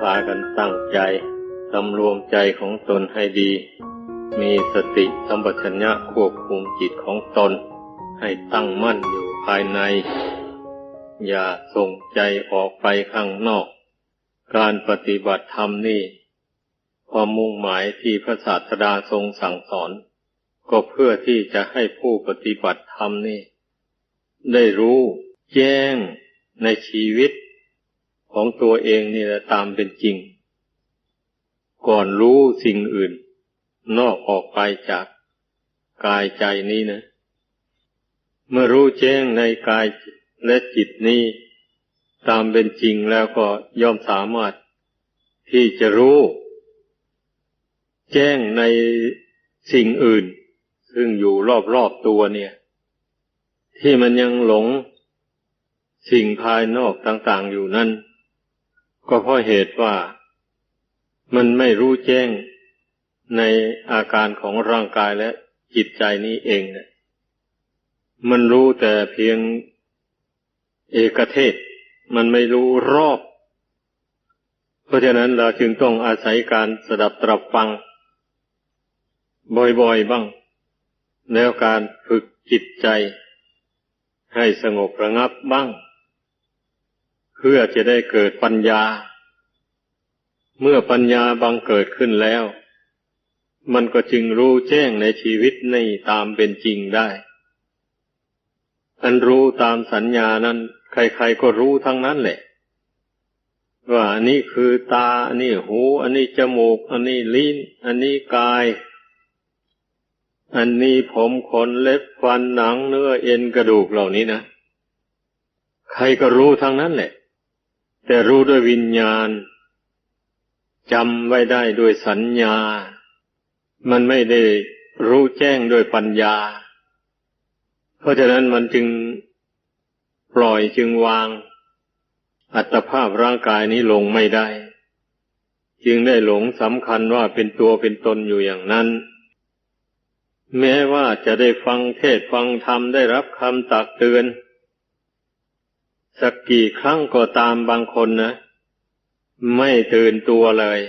พากันตั้งใจสำรวมใจของตนให้ดี มีสติสัมปชัญญะควบคุมจิตของตน ให้ตั้งมั่นอยู่ภายใน อย่าส่งใจออกไปข้างนอก การปฏิบัติธรรมนี่ความมุ่งหมายที่พระศาสดาทรงสั่งสอน ก็เพื่อที่จะให้ผู้ปฏิบัติธรรมนี่ ได้รู้แจ้งในชีวิต ของตัวเองนี่แหละตามเป็นจริง ก่อนรู้สิ่งอื่น นอกออกไปจากกายใจนี้นะ เมื่อรู้แจ้งในกายและจิตนี้ตามเป็นจริงแล้วก็ย่อมสามารถที่จะรู้ แจ้งในสิ่งอื่น ซึ่งอยู่รอบๆตัวเนี่ย ที่มันยังหลงสิ่งภายนอกต่างๆอยู่นั่น ก็เพราะเหตุว่ามันไม่รู้แจ้งในอาการของร่างกายและจิตใจนี้เองเนี่ยมันรู้แต่เพียงเอกเทศ มันไม่รู้รอบ เพราะฉะนั้นเราจึงต้องอาศัยการสดับตรับฟัง บ่อยๆบ้าง แล้วการฝึกจิตใจ ให้สงบระงับบ้าง พื่อจะได้เกิดปัญญา เมื่อปัญญาบังเกิดขึ้นแล้ว มันก็จึงรู้แจ้งในชีวิตในตามเป็นจริงได้ อันรู้ตามสัญญานั้น ใครๆก็รู้ทั้งนั้นแหละ ว่าอันนี้คือตา อันนี้หู อันนี้จมูก อันนี้ลิ้น อันนี้กาย อันนี้ผมขนเล็บฟันหนังเนื้อเอ็นกระดูกเหล่านี้นะ ใครก็รู้ทั้งนั้นแหละ แต่รู้ด้วยวิญญาณจำไว้ได้ด้วยสัญญา มันไม่ได้รู้แจ้งด้วยปัญญา เพราะฉะนั้นมันจึงปล่อยจึงวาง อัตภาพร่างกายนี้ลงไม่ได้ จึงได้หลงสำคัญว่าเป็นตัวเป็นตนอยู่อย่างนั้น แม้ว่าจะได้ฟังเทศฟังธรรมได้รับคำตักเตือน สักกี่ครั้งก็ตามบางคนนะไม่ตื่นตัวเลย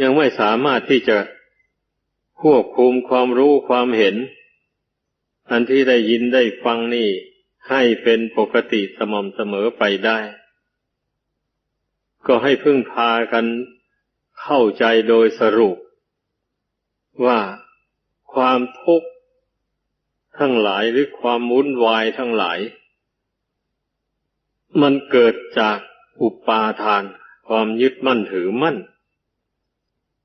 ยังไม่สามารถที่จะควบคุมความรู้ความเห็น อันที่ได้ยินได้ฟังนี่ ให้เป็นปกติสม่ำเสมอไปได้ ก็ให้พึ่งพากันเข้าใจโดยสรุป ว่าความทุกข์ทั้งหลายหรือความวุ่นวายทั้งหลาย มันเกิดจากอุปาทาน ความยึดมั่นถือมั่น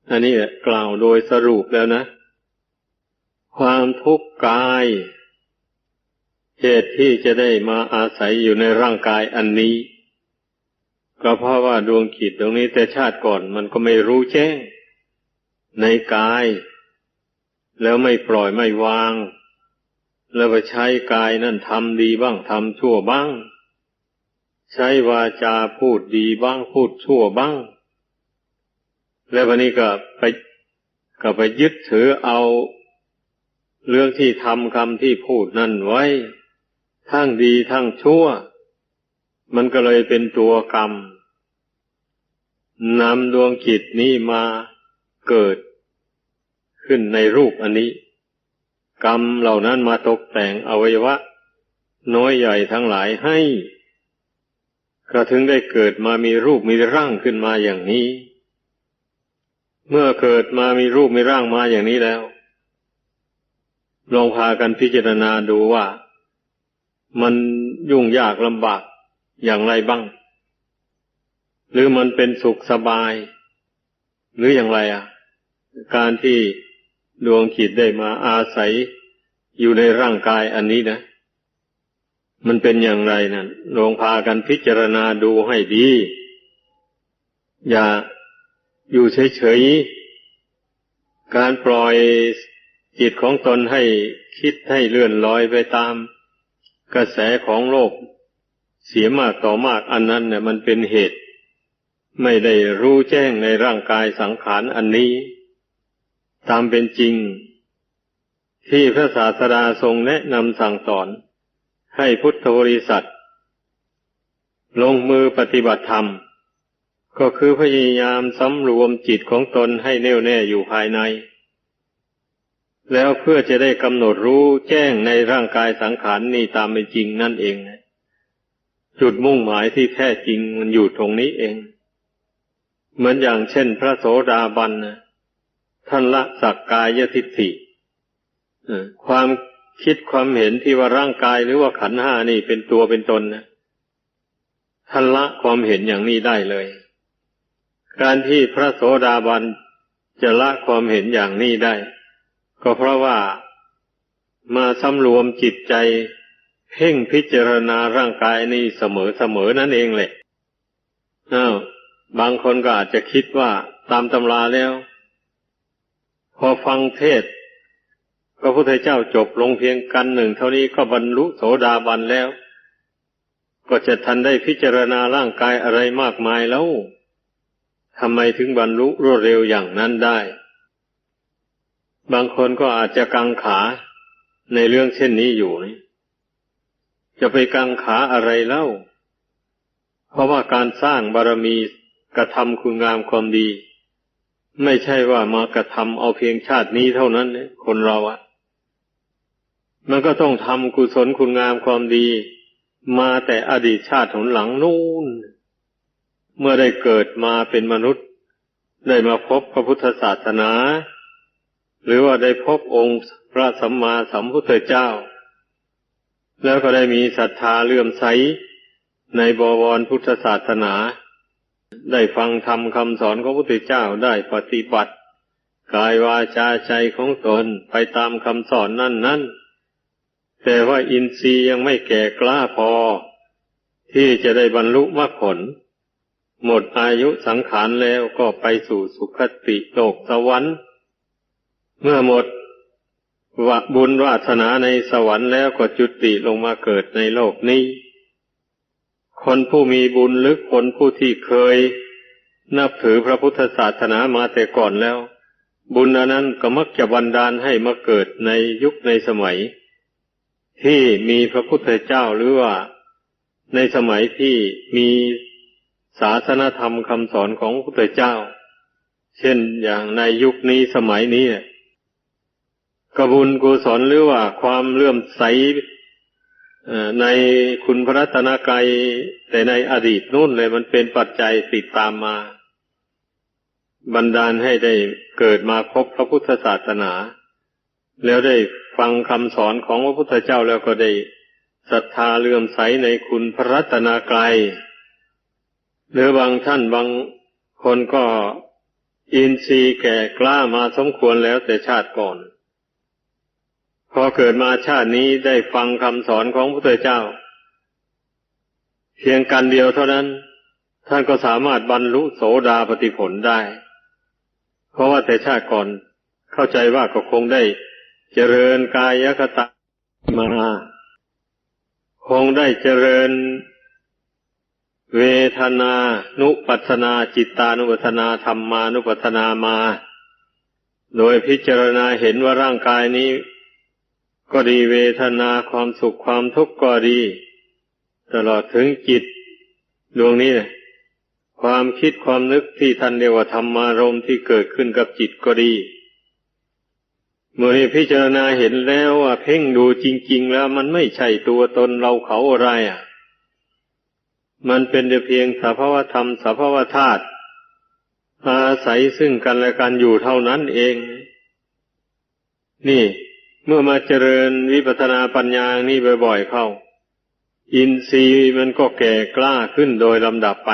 อันนี้กล่าวโดยสรุปแล้วนะ ความทุกข์กาย เหตุที่จะได้มาอาศัยอยู่ในร่างกายอันนี้ก็เพราะว่าดวงขีดตรงนี้แต่ชาติก่อนมันก็ไม่รู้แจ้ง ในกาย แล้วไม่ปล่อยไม่วาง แล้วไปใช้กายนั่นทำดีบ้างทำชั่วบ้าง ใช้วาจาพูดดีบ้างพูดชั่วบ้าง แล้ววันนี้ก็ไปก็ไปยึดถือเอาเรื่องที่ทำคำที่พูดนั่นไว้ ทั้งดีทั้งชั่ว มันก็เลยเป็นตัวกรรมนำดวงจิตนี้มาเกิดขึ้นในรูปอันนี้ กรรมเหล่านั้นมาตกแต่งอวัยวะ น้อยใหญ่ทั้งหลายให้ ก็ถึงได้เกิดมามีรูปมีร่างขึ้นมาอย่างนี้ เมื่อเกิดมามีรูปมีร่างมาอย่างนี้แล้ว ลองพากันพิจารณาดูว่า มันยุ่งยากลำบากอย่างไรบ้าง หรือมันเป็นสุขสบาย หรืออย่างไรอะ การที่ดวงขีดได้มาอาศัยอยู่ในร่างกายอันนี้นะ มันเป็นอย่างไรนั่นลองพากันพิจารณาดูให้ดี อย่าอยู่เฉยๆ การปล่อยจิตของตนให้คิดให้เลื่อนลอยไปตาม กระแสของโลก เสียมากต่อมากอันนั้นเนี่ยมันเป็นเหตุ ไม่ได้รู้แจ้งในร่างกายสังขารอันนี้ ตามเป็นจริง ที่พระศาสดาทรงแนะนำสั่งสอน ให้พุทธบริษัท ลงมือปฏิบัติธรรม ก็คือพยายามสำรวมจิตของตนให้แน่วแน่อยู่ภายใน แล้วเพื่อจะได้กำหนดรู้แจ้งในร่างกายสังขารนนี่ตามเป็นจริงนั่นเอง จุดมุ่งหมายที่แท้จริงมันอยู่ตรงนี้เอง เหมือนอย่างเช่นพระโสดาบันนะท่านละสักกายทิฏฐิความ คิดความเห็นที่ว่าร่างกายหรือว่าขันห้านี่เป็นตัวเป็นตนนะท่านละความเห็นอย่างนี้ได้เลย การที่พระโสดาบันจะละความเห็นอย่างนี้ได้ ก็เพราะว่ามาสำรวมจิตใจเพ่งพิจารณาร่างกายนี่เสมอเสมอนั่นเองแหละอ้าวบางคนก็อาจจะคิดว่าตามตำราแล้ว พอฟังเทศ พระพุทธเจ้าจบลงเพียงกันหนึ่งเท่านี้ก็บรรลุโสดาบันแล้ว ก็จะทันได้พิจารณาร่างกายอะไรมากมายแล้วทำไมถึงบรรลุรวดเร็วอย่างนั้นได้ บางคนก็อาจจะกังขาในเรื่องเช่นนี้อยู่นี่จะไปกังขาอะไรเล่า เพราะว่าการสร้างบารมีกระทำคุณงามความดี ไม่ใช่ว่า มากระทำเอาเพียงชาตินี้เท่านั้นเนี่ยคนเราอะ มันก็ต้องทำกุศลคุณงามความดี มาแต่อดีตชาติหนหลังนู่น เมื่อได้เกิดมาเป็นมนุษย์ ได้มาพบพระพุทธศาสนา หรือว่าได้พบองค์พระสัมมาสัมพุทธเจ้า แล้วก็ได้มีศรัทธาเลื่อมใสในบวรพุทธศาสนา ได้ฟังธรรมคำสอนของพระพุทธเจ้าได้ปฏิบัติ กายวาจาใจของตนไปตามคำสอนนั่นนั่น แต่ว่าอินทรีย์ยังไม่แก่กล้าพอ ที่จะได้บรรลุมรรคผล หมดอายุสังขารแล้วก็ไปสู่สุคติโลกสวรรค์ เมื่อหมดวบุญวาสนาในสวรรค์แล้วก็จุติลงมาเกิดในโลกนี้ คนผู้มีบุญลึกคนผู้ที่เคย นับถือพระพุทธศาสนามาแต่ก่อนแล้ว บุญนั้นก็มักจะบันดาลให้มาเกิดในยุคในสมัย ที่มีพระพุทธเจ้าหรือว่า ในสมัยที่มีศาสนธรรมคำสอนของพระพุทธเจ้า เช่นอย่างในยุคนี้สมัยนี้กบุญกุศลหรือว่าความเลื่อมใสในคุณพระรัตนกายแต่ในอดีตนู่นเลยมันเป็นปัจจัยติดตามมา บันดาลให้ได้เกิดมาพบพระพุทธศาสนา แล้วได้ฟังคำสอนของพระพุทธเจ้าแล้วก็ได้ศรัทธาเลื่อมใสในคุณพระรัตนากรัยหรือบางท่านบางคนก็อินทรีย์แก่กล้ามาสมควรแล้วแต่ชาติก่อน พอเกิดมาชาตินี้ได้ฟังคำสอนของพระพุทธเจ้า เพียงกันเดียวเท่านั้น ท่านก็สามารถบรรลุโสดาปฏิผลได้ เพราะว่าแต่ชาติก่อนเข้าใจว่าก็คงได้ เจริญกายคตะมาคงได้เจริญ เวทนานุปัสนาจิตานุปัสนาธรรมานุปัสนามา โดยพิจารณาเห็นว่าร่างกายนี้ ก็ดีเวทนาความสุขความทุกข์ก็ดี ตลอดถึงจิต ดวงนี้นะความคิดความนึกที่ท่านเรียกว่าธรรมารมที่เกิดขึ้นกับจิตก็ดี เมื่อพิจารณาเห็นแล้วว่าเพ่งดูจริง ๆ แล้วมันไม่ใช่ตัวตนเราเขาอะไรอะ มันเป็นแต่เพียงสภาวธรรมสภาวธาตุอาศัยซึ่งกันและกันอยู่เท่านั้นเอง นี่ เมื่อมาเจริญวิปัสนาปัญญานี่บ่อย ๆ เข้า อินทรีย์มันก็แก่กล้าขึ้นโดยลำดับไป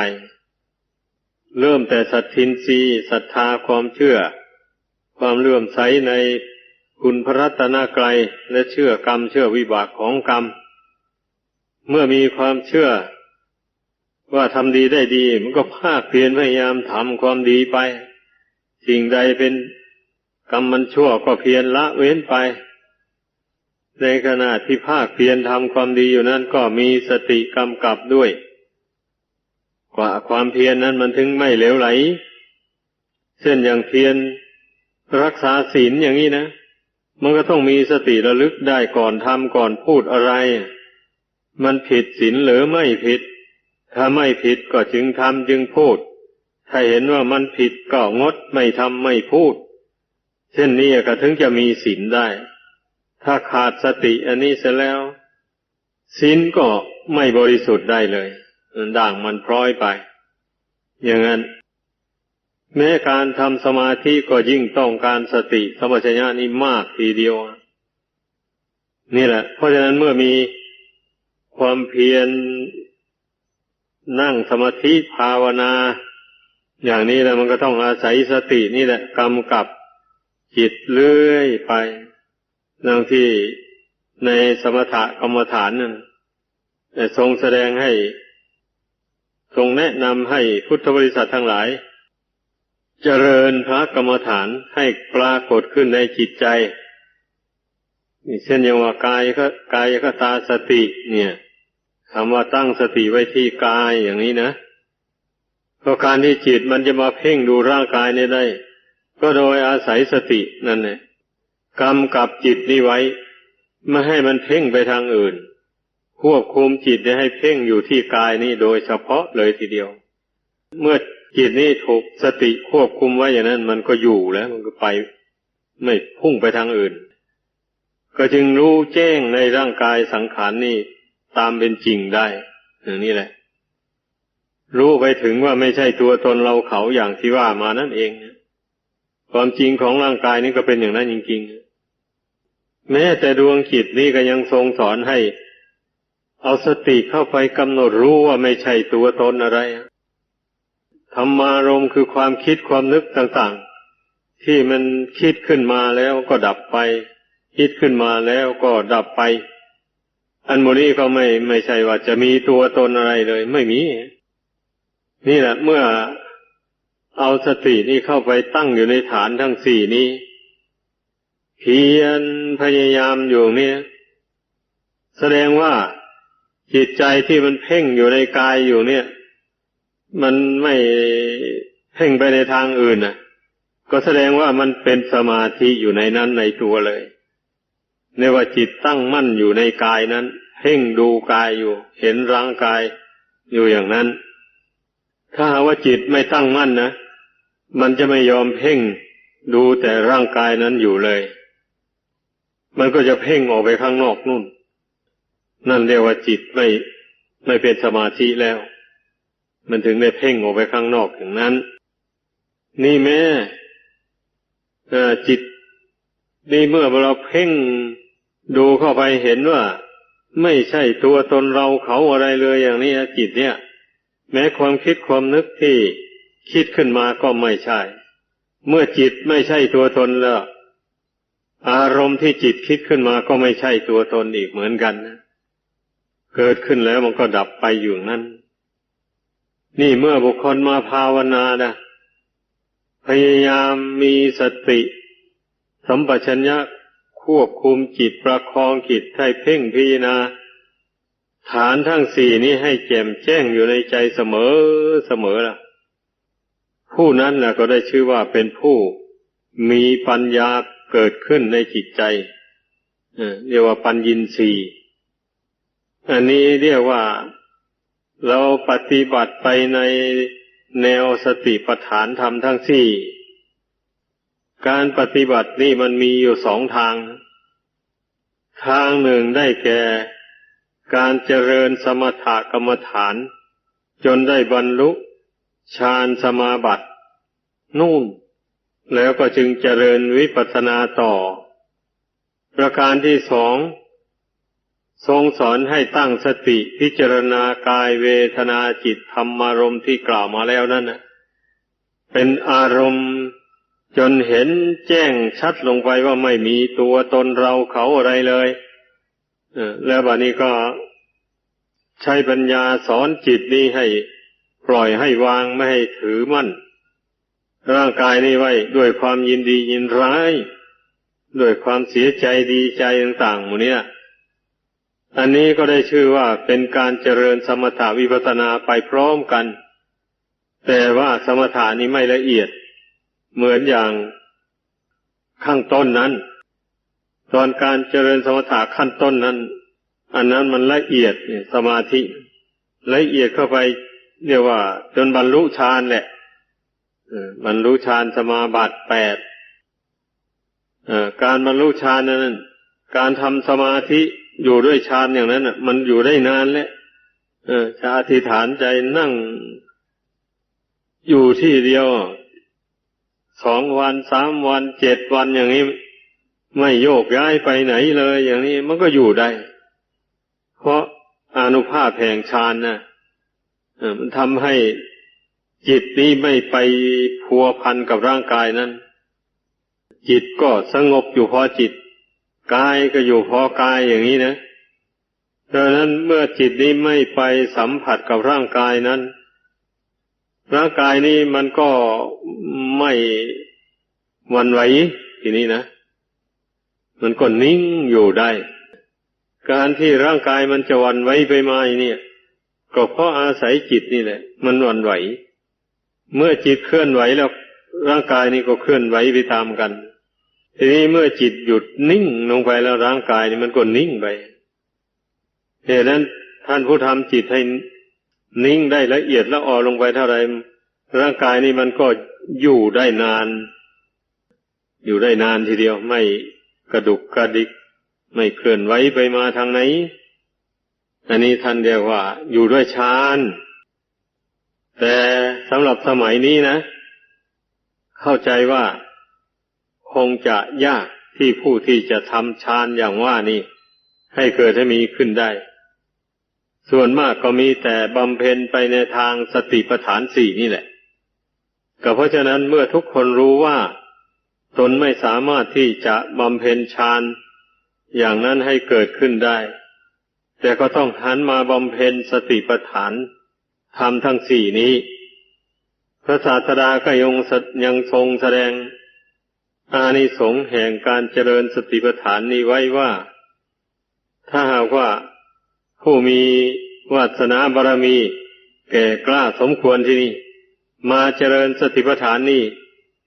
เริ่มแต่สัตทินทรีย์ศรัทธาความเชื่อ ความเลื่อมใสใน คุณพระรัตนกรัยและเชื่อกรรมเชื่อวิบากของกรรม เมื่อมีความเชื่อ ว่าทำดีได้ดี มันก็ภาคเพียรพยายามทำความดีไป สิ่งใดเป็นกรรมมันชั่วก็เพียรละเว้นไป ในขณะที่ภาคเพียรทำความดีอยู่นั้นก็มีสติกำกับด้วย กว่าความเพียรนนั้นมันถึงไม่เหลวไหล เช่นอย่างเพียรรักษาศีลอย่างนี้นะ มันก็ต้องมีสติระลึกได้ก่อนทำก่อนพูดอะไร มันผิดศีลหรือไม่ผิด ถ้าไม่ผิดก็จึงทำจึงพูด ถ้าเห็นว่ามันผิดก็งดไม่ทำไม่พูด เช่นนี้ก็ถึงจะมีศีลได้ ถ้าขาดสติอันนี้เสร็จแล้วศีลก็ไม่บริสุทธิ์ได้เลยด่างมันพร้อยไป อย่างนั้น แม้การทำสมาธิก็ยิ่งต้องการสติสมัชัญญานี้มากทีเดียว นี่แหละ เพราะฉะนั้นเมื่อมีความเพียรนั่งสมาธิภาวนา อย่างนี้แล้วมันก็ต้องอาศัยสตินี่แหละกำกับจิตเลื่อยไปดังที่ในสมถะกรรมฐานนั่นทรงแสดงให้ ทรงแนะนำให้พุทธบริษัททั้งหลาย เจริญพระกรรมฐานให้ปรากฏขึ้นในจิตใจเช่นอย่างว่ากายก็กายก็ตาสติ เนี่ยคำว่าตั้งสติไว้ที่กายอย่างนี้นะก็การที่จิตมันจะมาเพ่งดูร่างกายนี้ได้ ก็โดยอาศัยสตินั่นแหละกำกับจิตนี้ไว้ไม่ให้มันเพ่งไปทางอื่น ควบคุมจิตให้เพ่งอยู่ที่กายนี้โดยเฉพาะเลยทีเดียว เมื่อ จิตนี้ถูกสติควบคุมไว้อย่างนั้น มันก็อยู่แล้ว มันก็ไป ไม่พุ่งไปทางอื่น ก็จึงรู้แจ้งในร่างกายสังขารนนี้ตามเป็นจริงได้อย่างนี้แหละ รู้ไปถึงว่าไม่ใช่ตัวตนเราเขาอย่างที่ว่ามานั่นเองความจริงของร่างกายนี้ก็เป็นอย่างนั้นจริงๆ แม้แต่ดวงจิตนี่ก็ยังทรงสอนให้ เอาสติเข้าไปกำหนดรู้ว่าไม่ใช่ตัวตนอะไร ธรรมารมคือความคิดความนึกต่างๆ ที่มันคิดขึ้นมาแล้วก็ดับไป คิดขึ้นมาแล้วก็ดับไป อันโมนี้ก็ไม่ไม่ใช่ว่าจะมีตัวตนอะไรเลย ไม่มี นี่แหละเมื่อเอาสตินี้เข้าไปตั้งอยู่ในฐานทั้งสี่นี้เพียรพยายามอยู่เนี่ย แสดงว่าจิตใจที่มันเพ่งอยู่ในกายอยู่เนี่ย มันไม่เพ่งไปในทางอื่นนะก็แสดงว่ามันเป็นสมาธิอยู่ในนั้นในตัวเลยในว่าจิตตั้งมั่นอยู่ในกายนั้นเพ่งดูกายอยู่ เห็นร่างกายอยู่อย่างนั้น ถ้าหาว่าจิตไม่ตั้งมั่นนะมันจะไม่ยอมเพ่งดูแต่ร่างกายนั้นอยู่เลย มันก็จะเพ่งออกไปข้างนอกนู่น นั่นเรียกว่าจิตไม่ไม่เป็นสมาธิแล้ว มันถึงได้เพ่งออกไปข้างนอกอย่างนั้น นี่แม่จิต นี่เมื่อเราเพ่งดูเข้าไปเห็นว่า ไม่ใช่ตัวตนเราเขาอะไรเลยอย่างนี้จิตเนี่ย แม้ความคิดความนึกที่คิดขึ้นมาก็ไม่ใช่ เมื่อจิตไม่ใช่ตัวตนแล้ว อารมณ์ที่จิตคิดขึ้นมาก็ไม่ใช่ตัวตนอีกเหมือนกันนะเกิดขึ้นแล้วมันก็ดับไปอยู่นั้น นี่เมื่อบุคคลมาภาวนานะพยายามมีสติ สัมปชัญญะควบคุมจิตประคองจิตให้เพ่งพิจารณาฐานทั้งสี่นี้ให้แจ่มแจ้งอยู่ในใจเสมอเสมอล่ะ ผู้นั้นแหละก็ได้ชื่อว่าเป็นผู้มีปัญญาเกิดขึ้นในจิตใจเรียกว่าปัญญินสีอันนี้เรียกว่า เราปฏิบัติไปในแนวสติปัฏฐานธรรมทั้งสี่ การปฏิบัตินี่มันมีอยู่สองทาง ทางหนึ่งได้แก่ การเจริญสมถกรรมฐาน จนได้บรรลุฌานสมาบัติ นู่น แล้วก็จึงเจริญวิปัสสนาต่อ ประการที่สอง ทรงสอนให้ตั้งสติพิจารณากายเวทนาจิตธรรมารมณ์ที่กล่าวมาแล้วนั่นนะเป็นอารมณ์จนเห็นแจ้งชัดลงไปว่าไม่มีตัวตนเราเขาอะไรเลยแล้วบัดนี้ก็ใช้ปัญญาสอนจิตนี้ให้ปล่อยให้วางไม่ให้ถือมั่น ร่างกายนี้ไว้ด้วยความยินดียินร้าย ด้วยความเสียใจดีใจต่างๆหมดเนี้ย อันนี้ก็ได้ชื่อว่าเป็นการเจริญสมถาวิปัสนาไปพร้อมกัน แต่ว่าสมถานี้ไม่ละเอียด เหมือนอย่างข้างต้นนั้น ตอนการเจริญสมถะขั้นต้นนั้น อันนั้นมันละเอียดเนี่ยสมาธิ ละเอียดเข้าไปเรียกว่า จนบรรลุฌานแหละบรรลุฌานสมาบัติแปดการบรรลุฌานนั้น การทำสมาธิ อยู่ด้วยฌานอย่างนั้นอะ มันอยู่ได้นานแล้วจะอธิษฐานใจนั่งอยู่ที่เดียวสองวันสามวันเจ็ดวันอย่างนี้ ไม่โยกย้ายไปไหนเลย อย่างนี้มันก็อยู่ได้ เพราะอนุภาพแห่งฌานนะมันทำให้จิตนี้ไม่ไปพัวพันกับร่างกายนั้น จิตก็สงบอยู่พอจิต กายก็อยู่พอกายอย่างนี้นะดังนั้นเมื่อจิตนี้ไม่ไปสัมผัสกับร่างกายนั้น ร่างกายนี้มันก็ไม่วันไหวทีนี้นะ มันก็นิ่งอยู่ได้ การที่ร่างกายมันจะวันไหวไปมาเนี่ย ก็เพราะอาศัยจิตนี่แหละ มันวันไหว เมื่อจิตเคลื่อนไหวแล้วร่างกายนี่ก็เคลื่อนไหวไปตามกัน ทีนี้เมื่อจิตหยุดนิ่งลงไปแล้วร่างกายนี่มันก็นิ่งไปเหตุนั้นท่านผู้ทำจิตให้นิ่งได้ละเอียดละอ่อลงไปเท่าไรร่างกายนี้มันก็อยู่ได้นาน อยู่ได้นานทีเดียวไม่กระดุกกระดิก ไม่เคลื่อนไหวไปมาทางไหน อันนี้ท่านเรียกว่า อยู่ด้วยฌานแต่สำหรับสมัยนี้นะ เข้าใจว่า งจะยากที่ผู้ที่จะทำฌานอย่างว่านี่ให้เกิดให้มีขึ้นได้ ส่วนมากก็มีแต่บำเพ็ญไปในทางสติปัฏฐานสี่นี่แหละ ก็เพราะฉะนั้นเมื่อทุกคนรู้ว่า ตนไม่สามารถที่จะบำเพ็ญฌานอย่างนั้นให้เกิดขึ้นได้ แต่ก็ต้องหันมาบำเพ็ญสติปัฏฐานทำทั้งสี่นี้ พระศาสดาก็ยังยังทรงแสดง อานิสงส์แห่งการเจริญสติปัฏฐานนี้ไว้ว่า ถ้าหากว่าผู้มีวาสนาบารมี แก่กล้าสมควรที่นี่มาเจริญสติปัฏฐานนี่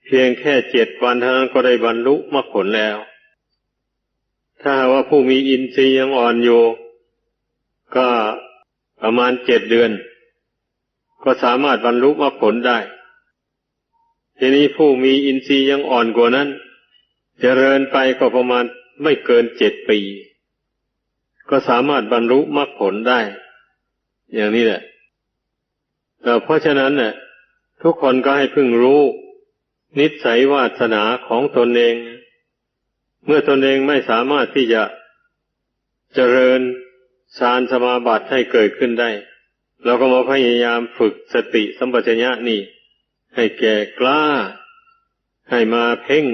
เพียงแค่เจ็ดวันเท่านั้นก็ได้บรรลุมรรคผลแล้ว ถ้าว่าผู้มีอินทรีย์ยังอ่อนอยู่ก็ประมาณเจ็ดเดือน ก็สามารถบรรลุมรรคผลได้ ทีนี้ผู้มีอินทรีย์ยังอ่อนกว่านั้นเจริญไปก็ประมาณไม่เกินเจ็ดปี ก็สามารถบรรลุมรรคผลได้ อย่างนี้แหละเพราะฉะนั้นเนี่ยทุกคนก็ให้พึงรู้ นิสัยวาสนาของตนเอง เมื่อตนเองไม่สามารถที่จะเจริญฌานสมาบัติให้เกิดขึ้นได้ เราก็มาพยายามฝึกสติสัมปชัญญะนี่ ให้แก่กล้า ให้มาเพ่ง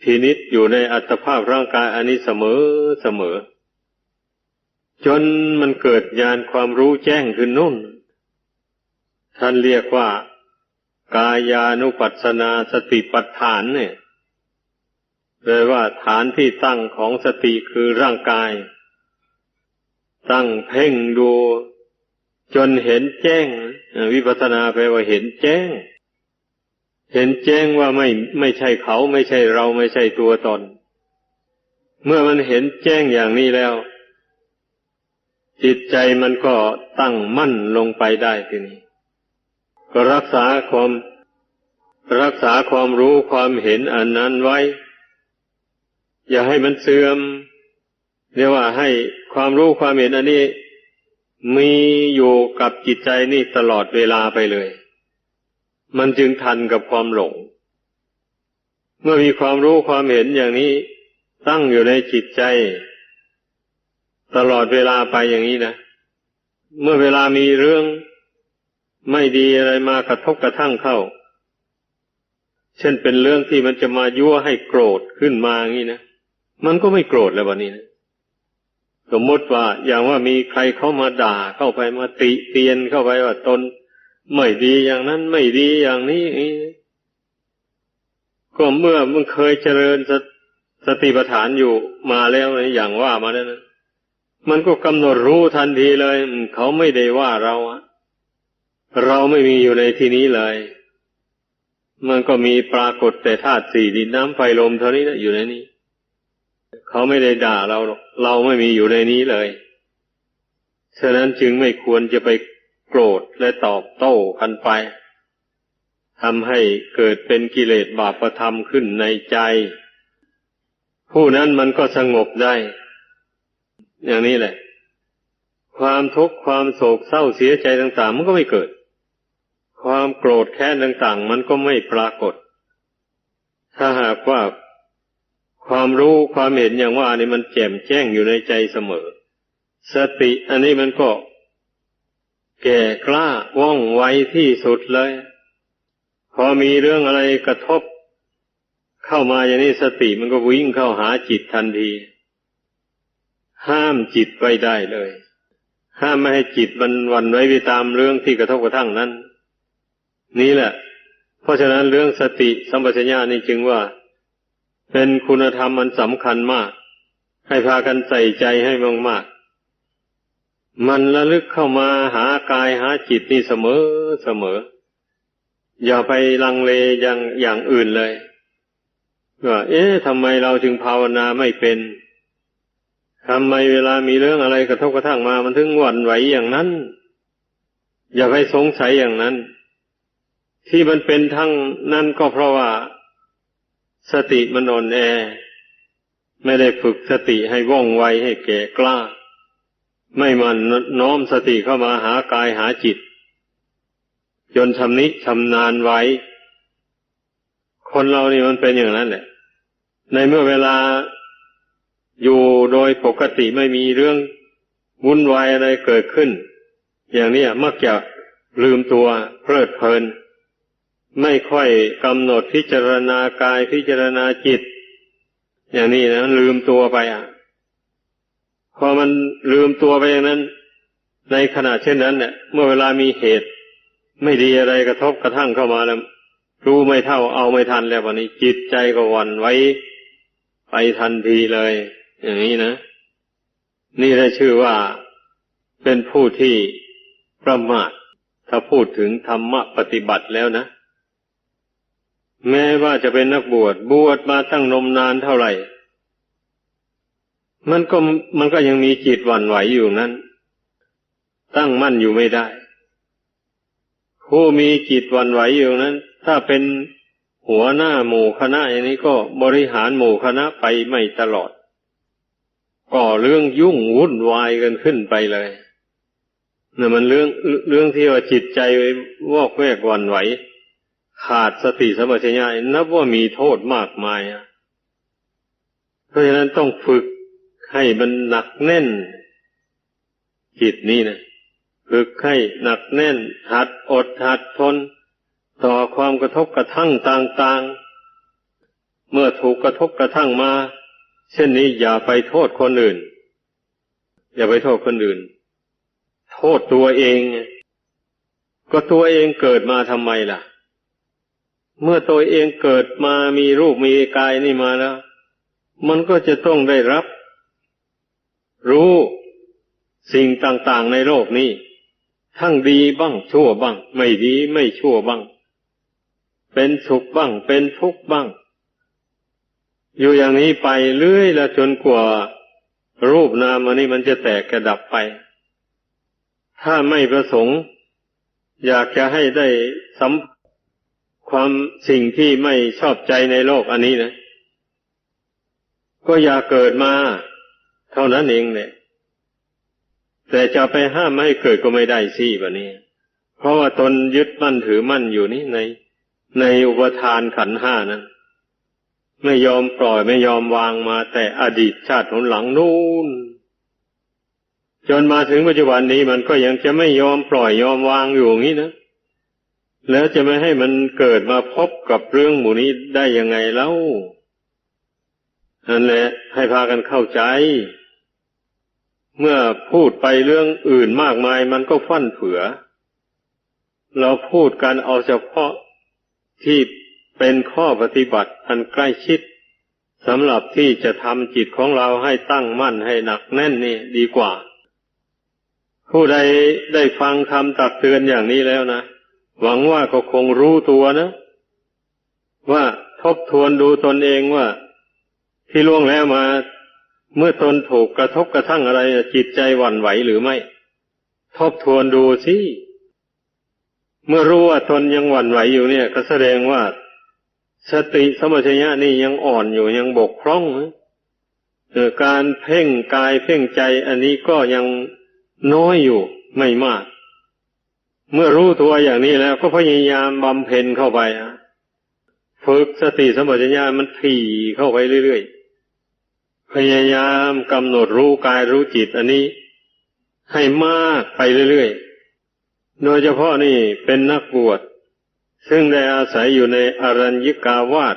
พินิษอยู่ในอัตภาพร่างกายอันนี้เสมอเสมอ จนมันเกิดญาณความรู้แจ้งขึ้นนุ่น ท่านเรียกว่า กายานุปัสสนาสติปัฏฐานเนี่ยเลว่าฐานที่ตั้งของสติคือร่างกาย ตั้งเพ่งดู จนเห็นแจ้งวิปัสสนาแปลว่าเห็นแจ้ง เห็นแจ้งว่าไม่ไม่ใช่เขาไม่ใช่เราไม่ใช่ตัวตน เมื่อมันเห็นแจ้งอย่างนี้แล้ว จิตใจมันก็ตั้งมั่นลงไปได้ทีนี้ ก็รักษาความรักษาความรู้ความเห็นอันนั้นไว้ อย่าให้มันเสื่อมเรียกว่าให้ความรู้ความเห็นอันนี้ มีอยู่กับจิตใจนี่ตลอดเวลาไปเลย มันจึงทันกับความหลง เมื่อมีความรู้ความเห็นอย่างนี้ ตั้งอยู่ในจิตใจ ตลอดเวลาไปอย่างนี้นะ เมื่อเวลามีเรื่องไม่ดีอะไรมากระทบกระทั่งเข้า เช่นเป็นเรื่องที่มันจะมายั่วให้โกรธขึ้นมาอย่างนี้นะ มันก็ไม่โกรธแล้ววันนี้นะ สมมติว่าอย่างว่ามีใครเข้ามาด่าเข้าไปมาติเตียนเข้าไปว่าตนไม่ดีอย่างนั้นไม่ดีอย่างนี้ก็เมื่อมึงเคยเจริญสสติปัฏฐานอยู่มาแล้วอย่างว่ามาแล้วนะมันก็กำหนดรู้ทันทีเลยเขาไม่ได้ว่าเราอะเราไม่มีอยู่ในที่นี้เลย มันก็มีปรากฏแต่ธาตุสี่ดินน้ำไฟลมเท่านี้นะอยู่ในนี้ เขาไม่ได้ด่าเราหรอกเราไม่มีอยู่ในนี้เลย ฉะนั้นจึงไม่ควรจะไปโกรธและตอบโต้กันไปทำให้เกิดเป็นกิเลสบาปธรรมขึ้นในใจ ผู้นั้นมันก็สงบได้ อย่างนี้แหละ ความทุกข์ความโศกเศร้าเสียใจต่างๆ มันก็ไม่เกิด ความโกรธแค้นต่างๆ มันก็ไม่ปรากฏ ถ้าหากว่า ความรู้ความเห็นอย่างว่านี่มันแจ่มแจ้งอยู่ในใจเสมอ สติอันนี้มันก็ แก่กล้าว่องไวที่สุดเลย พอมีเรื่องอะไรกระทบ เข้ามาอย่างนี้สติมันก็วิ่งเข้าหาจิตทันที ห้ามจิตไว้ได้เลย ห้ามไม่ให้จิตมันวันไว้ไปตามเรื่องที่กระทบกระทั่งนั้น นี่แหละ เพราะฉะนั้นเรื่องสติสัมปชัญญะนี่จึงว่า เป็นคุณธรรมมันสำคัญมาก ให้พากันใส่ใจให้มากๆ มันระลึกเข้ามาหากายหาจิตนี่เสมอเสมอ อย่าไปลังเลอย่างอย่างอื่นเลยว่าเอ๊ะทำไมเราจึงภาวนาไม่เป็นทำไมเวลามีเรื่องอะไรกระทบกระทั่งมา มันถึงหวั่นไหวอย่างนั้น อย่าไปสงสัยอย่างนั้น ที่มันเป็นทั้งนั้นก็เพราะว่า สติมันอ่อนแอ ไม่ได้ฝึกสติให้ว่องไวให้แก่กล้า ไม่มันน้อมสติเข้ามาหากายหาจิต จนชำนิชำนาญไว้ คนเรานี่มันเป็นอย่างนั้นแหละ ในเมื่อเวลาอยู่โดยปกติไม่มีเรื่องวุ่นวายอะไรเกิดขึ้น อย่างนี้มักจะลืมตัวเพลิดเพลิน ไม่ค่อยกำหนดพิจารณากายพิจารณาจิต อย่างนี้นะลืมตัวไปอะ พอมันลืมตัวไปอย่างนั้น ในขณะเช่นนั้นเนี่ยเมื่อเวลามีเหตุ ไม่ดีอะไรกระทบกระทั่งเข้ามาแล้วรู้ไม่เท่าเอาไม่ทันแล้ววันนี้ จิตใจก็วันไว้ไปทันทีเลย อย่างนี้นะนี่ได้ชื่อว่าเป็นผู้ที่ประมาทถ้าพูดถึงธรรมะปฏิบัติแล้วนะ แม้ว่าจะเป็นนักบวชบวชมาตั้งนมนานเท่าไหร่ มันก็มันก็ยังมีจิตหวั่นไหวอยู่นั้น ตั้งมั่นอยู่ไม่ได้ ผู้มีจิตหวั่นไหวอยู่นั้น ถ้าเป็นหัวหน้าหมู่คณะอย่างนี้ก็บริหารหมู่คณะไปไม่ตลอด ก่อเรื่องยุ่งวุ่นวายกันขึ้นไปเลยเนี่ยมันเรื่องเรื่องที่ว่าจิตใจวอกแวกวันไหว ขาดสติสมัชัญญานับว่ามีโทษมากมายเพราะฉะนั้นต้องฝึกให้มันหนักแน่น จิตนี้นะฝึกให้หนักแน่น หัดอดหัดทน ต่อความกระทบกระทั่งต่างๆ เมื่อถูกกระทบกระทั่งมา เช่นนี้อย่าไปโทษคนอื่น อย่าไปโทษคนอื่น โทษตัวเอง ก็ตัวเองเกิดมาทำไมล่ะ เมื่อตัวเองเกิดมามีรูปมีกายนี่มาแล้ว มันก็จะต้องได้รับ รู้สิ่งต่างๆในโลกนี้ ทั้งดีบ้าง ชั่วบ้าง ไม่ดีไม่ชั่วบ้าง เป็นสุขบ้าง เป็นทุกข์บ้าง อยู่อย่างนี้ไปเรื่อยละจนกว่า รูปนามอันนี้มันจะแตกกระดับไป ถ้าไม่ประสงค์ อยากจะให้ได้สัม ความสิ่งที่ไม่ชอบใจในโลกอันนี้นะ ก็อย่าเกิดมา เท่านั้นเองเนี่ยแต่จะไปห้ามไม่ให้เกิดก็ไม่ได้สิแบบนี้ เพราะว่าตนยึดมั่นถือมั่นอยู่นี่ใน ในอุปทานขันห้านั้น ไม่ยอมปล่อยไม่ยอมวางมา แต่อดีตชาติหนหลังนู่นจนมาถึงปัจจุบันนี้มันก็ยังจะไม่ยอมปล่อยยอมวางอยู่อย่างนี้นะ แล้วจะไม่ให้มันเกิดมาพบกับเรื่องหมู่นี้ได้ยังไงเล่านั่นแหละให้พากันเข้าใจ เมื่อพูดไปเรื่องอื่นมากมายมันก็ฟั่นเฟือ เราพูดกันเอาเฉพาะที่เป็นข้อปฏิบัติอันใกล้ชิดสำหรับที่จะทำจิตของเราให้ตั้งมั่นให้หนักแน่นนี่ดีกว่า ผู้ใดได้ฟังคำตักเตือนอย่างนี้แล้วนะ หวังว่าก็คงรู้ตัวนะ ว่าทบทวนดูตนเองว่า ที่ล่วงแล้วมา เมื่อตนถูกกระทบกระทั่งอะไรจิตใจหวั่นไหวหรือไม่ ทบทวนดูสิเมื่อรู้ว่าตนยังหวั่นไหวอยู่เนี่ย ก็แสดงว่า สติสมปชัญะนี่ยังอ่อนอยู่ยังบกพร่องนะการเพ่งกายเพ่งใจอันนี้ก็ยังน้อยอยู่ไม่มาก เมื่อรู้ตัวอย่างนี้แล้วก็พยายามบำเพ็ญเข้าไปอะฝึกสติสมปชัญญะมันถี่เข้าไปเรื่อยๆ พยายามกำหนดรู้กายรู้จิตอันนี้ ให้มากไปเรื่อยๆ โดยเฉพาะนี่เป็นนักบวชซึ่งได้อาศัยอยู่ในอรัญญิกาวาส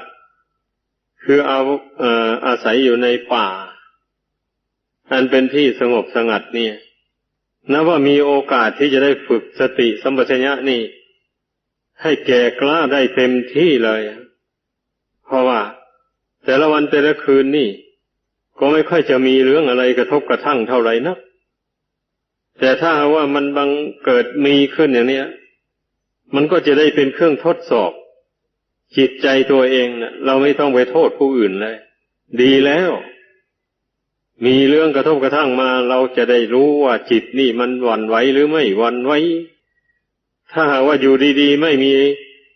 คือเอาเอ่ออาศัยอยู่ในป่า อันเป็นที่สงบสงัดเนี่ย นับว่ามีโอกาสที่จะได้ฝึกสติสัมปชัญญะนี่ ให้แก่กล้าได้เต็มที่เลย เพราะว่า แต่ละวันแต่ละคืนนี่ ก็ไม่ค่อยจะมีเรื่องอะไรกระทบกระทั่งเท่าไหร่นักแต่ถ้าว่ามันบังเกิดมีขึ้นอย่างเนี้ย มันก็จะได้เป็นเครื่องทดสอบ จิตใจตัวเองนะเราไม่ต้องไปโทษผู้อื่นเลย ดีแล้ว มีเรื่องกระทบกระทั่งมา เราจะได้รู้ว่าจิตนี่มันหวั่นไหวหรือไม่หวั่นไหวถ้าหากว่าอยู่ดีๆ ไม่มี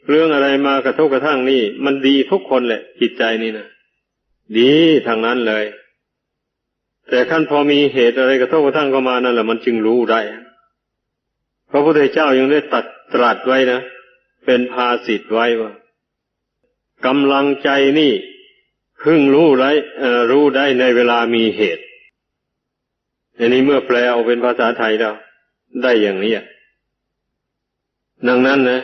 เรื่องอะไรมากระทบกระทั่งนี่ มันดีทุกคนแหละ จิตใจนี่นะดีทางนั้นเลย แต่ขั้นพอมีเหตุอะไรกระทบกระทั่งเข้ามานั่นแหละมันจึงรู้ได้พระพุทธเจ้ายังได้ตัดตรัสไว้นะเป็นภาสิทธ์ไว้ว่ากำลังใจนี่ เพิ่งรู้ได้รู้ได้ในเวลามีเหตุอันนี้เมื่อแปลเอาเป็นภาษาไทยแล้ว ได้อย่างนี้ดังนั้นนะ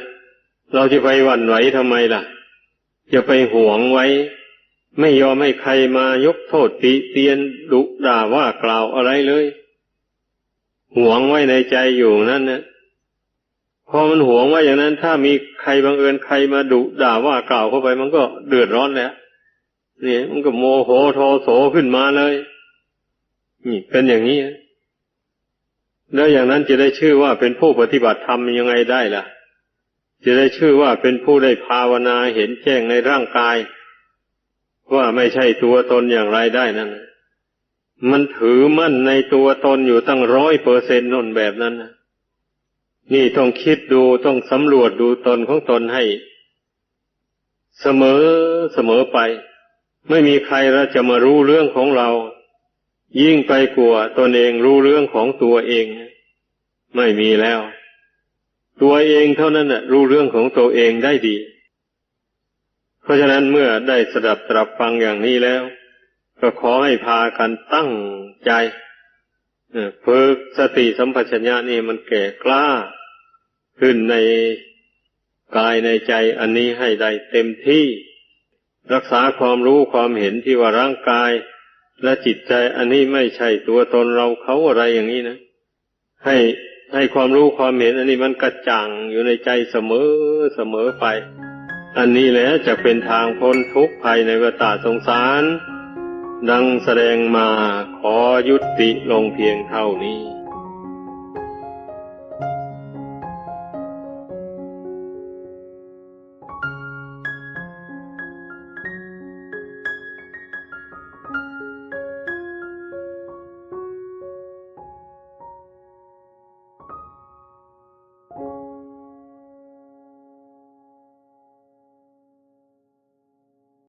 เราจะไปหวั่นไหวทำไมล่ะ จะไปหวงไว้ ไม่ยอมให้ใครมายกโทษติเตียนดุด่าว่ากล่าวอะไรเลย หวงไว้ในใจอยู่นั่นนะพอมันหวงไว้อย่างนั้น ถ้ามีใครบังเอิญใครมาดุด่าว่ากล่าวเข้าไป มันก็เดือดร้อนแล้ว เนี่ยมันก็โมโหโทโสขึ้นมาเลยนี่เป็นอย่างนี้แล้วอย่างนั้นจะได้ชื่อว่าเป็นผู้ปฏิบัติธรรมยังไงได้ล่ะ จะได้ชื่อว่าเป็นผู้ได้ภาวนาเห็นแจ้งในร่างกาย ว่าไม่ใช่ตัวตนอย่างไรได้นั่นมันถือมั่นในตัวตนอยู่ตั้งร้อยเปอร์เซ็นต์นนแบบนั้นนะนี่ต้องคิดดูต้องสำรวจดูตนของตนให้ เสมอเสมอไป ไม่มีใครเราจะมารู้เรื่องของเรา ยิ่งไปกลัวตนเองรู้เรื่องของตัวเอง ไม่มีแล้ว ตัวเองเท่านั้นน่ะรู้เรื่องของตัวเองได้ดี เพราะฉะนั้นเมื่อได้สดับตรับฟังอย่างนี้แล้ว ก็ขอให้พากันตั้งใจฝึกสติสัมปชัญญะนี่มันแก่กล้า ขึ้นในกายในใจอันนี้ให้ได้เต็มที่ รักษาความรู้ความเห็นที่ว่าร่างกาย และจิตใจอันนี้ไม่ใช่ตัวตนเราเขาอะไรอย่างนี้นะ ให้ให้ความรู้ความเห็น อันนี้มันกระจ่างอยู่ในใจเสมอเสมอไป อันนี้แหละจะเป็นทางพ้นทุกข์ภายในวัฏสงสาร ดังแสดงมาขอยุติลงเพียงเท่านี้